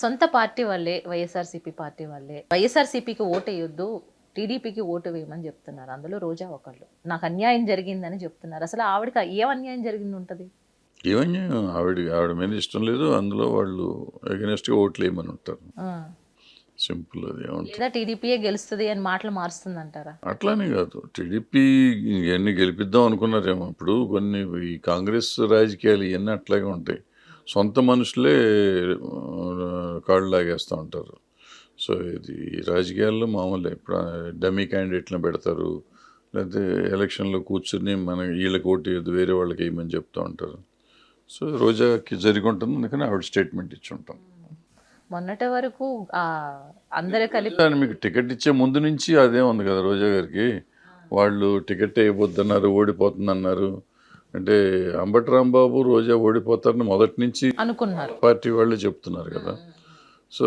సొంత పార్టీ వాళ్ళే వైఎస్ఆర్సీపీ పార్టీ వాళ్ళే. వైఎస్ఆర్సీపీకి ఓటు వేయొద్దు టీడీపీకి ఓటు వేయమని చెప్తున్నారు. అందులో రోజా ఒకళ్ళు. నాకు అన్యాయం జరిగిందని చెప్తున్నారు. అసలు ఆవిడకి ఏం అన్యాయం జరిగింది ఉంటుంది ఏమన్నా ఆవిడ ఆవిడ మీద ఇష్టం లేదు. అందులో వాళ్ళు అగెనెస్ట్గా ఓట్లు వేయమని ఉంటారు. సింపుల్ అది లేదా టీడీపీయే గెలుస్తుంది అని మాటలు మారుస్తుంది అంటారా అట్లానే కాదు. టీడీపీ ఇవన్నీ గెలిపిద్దాం అనుకున్నారేమో. ఇప్పుడు కొన్ని ఈ కాంగ్రెస్ రాజకీయాలు ఇవన్నీ అట్లాగే ఉంటాయి. సొంత మనుషులే కాళ్ళు లాగేస్తూ ఉంటారు. సో ఇది రాజకీయాల్లో మామూలే. ఇప్పుడు డమ్మీ క్యాండిడేట్లను పెడతారు. లేకపోతే ఎలక్షన్లో కూర్చుని మన వీళ్ళకి ఓటు వేరే వాళ్ళకి వేయమని చెప్తూ ఉంటారు. సో రోజాకి జరిగి ఉంటుంది అందుకని ఆవిడ స్టేట్మెంట్ ఇచ్చి ఉంటాం. మొన్నటి వరకు అందరూ కలిపి మీకు టికెట్ ఇచ్చే ముందు నుంచి అదే ఉంది కదా రోజా గారికి. వాళ్ళు టికెట్ వేయబోద్దన్నారు ఓడిపోతుందన్నారు. అంటే అంబటి రాంబాబు రోజా ఓడిపోతారని మొదటి నుంచి అనుకున్నారు. పార్టీ వాళ్ళు చెప్తున్నారు కదా. సో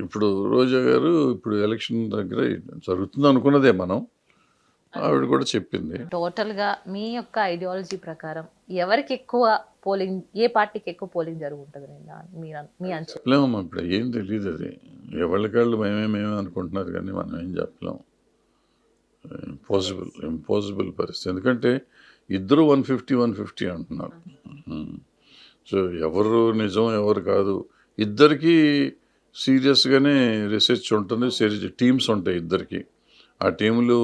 ఇప్పుడు రోజా గారు ఇప్పుడు ఎలక్షన్ దగ్గర జరుగుతుంది అనుకున్నదే మనం. ఆవిడ కూడా చెప్పింది. టోటల్గా మీ యొక్క ఐడియాలజీ ప్రకారం ఎవరికి ఎక్కువ పోలింగ్ ఏ పార్టీకి ఎక్కువ పోలింగ్ అన్- మీ అంచనా చెప్పలేమమ్మా ఇప్పుడు ఏం తెలియదు అది. ఎవరికాళ్ళు మేమే మేమే అనుకుంటున్నారు కానీ మనం ఏం చెప్పలేము ఇంపాసిబుల్ ఇంపాసిబుల్ పరిస్థితి. ఎందుకంటే ఇద్దరు వన్ ఫిఫ్టీ వన్ ఫిఫ్టీ అంటున్నారు. సో ఎవరు నిజం ఎవరు కాదు. ఇద్దరికి సీరియస్గానే రీసెర్చ్ ఉంటుంది సీరియస్ టీమ్స్ ఉంటాయి ఇద్దరికి. ఆ టీములు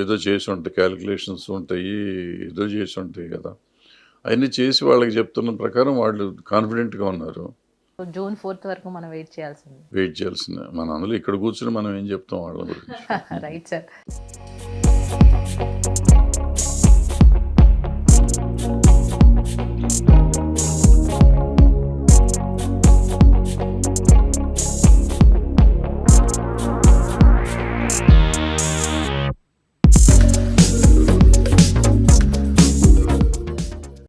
ఏదో చేసి ఉంటాయి క్యాలిక్యులేషన్స్ ఉంటాయి ఏదో చేసి ఉంటాయి కదా. అవన్నీ చేసి వాళ్ళకి చెప్తున్న ప్రకారం వాళ్ళు కాన్ఫిడెంట్గా ఉన్నారు. జూన్ ఫోర్త్ వరకు మనం వెయిట్ చేయాల్సింది. వెయిట్ చేయాల్సిన మన అందులో ఇక్కడ కూర్చుని మనం ఏం చెప్తాం వాళ్ళ గురించి? Right sir